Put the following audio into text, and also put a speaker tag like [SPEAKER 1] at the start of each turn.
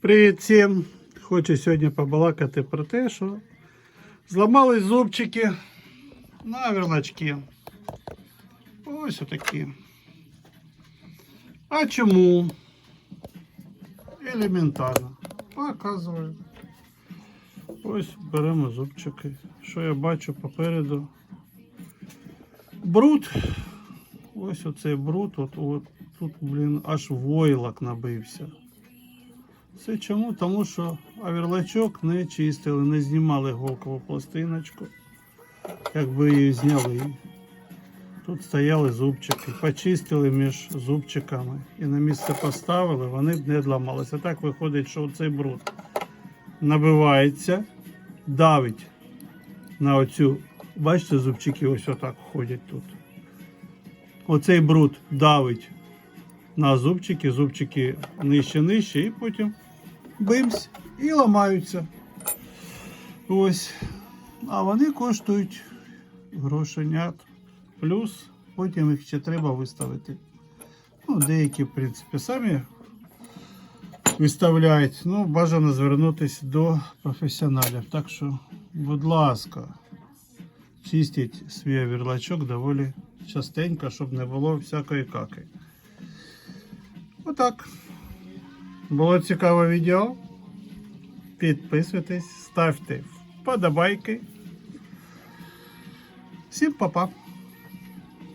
[SPEAKER 1] Привіт всім! Хочу сьогодні побалакати про те, що зламались зубчики на верлачки. Ось отакі. А чому? Елементарно. Показую. Ось беремо зубчики. Що я бачу попереду? Бруд. Ось оцей бруд. От, от, тут, блін, аж войлок набився. Це чому? Тому що аверлачок не чистили, не знімали голкову пластиночку. Якби її зняли. Тут стояли зубчики, почистили між зубчиками і на місце поставили, вони б не зламалися. Так виходить, що цей бруд набивається, давить на оцю. Бачите, зубчики ось отак ходять тут. Оцей бруд давить на зубчики, зубчики нижче, нижче, і потім бимсь і ламаються. Ось. А вони коштують грошенят. Плюс потім їх ще треба виставити. Ну, деякі, в принципі, самі виставляють. Ну, бажано звернутися до професіоналів. Так що, будь ласка, чистіть свій авірлачок доволі частенько, щоб не було всякої каки. Отак. Було цікаве відео. Підписуйтесь, ставте вподобайки. Всім па-па.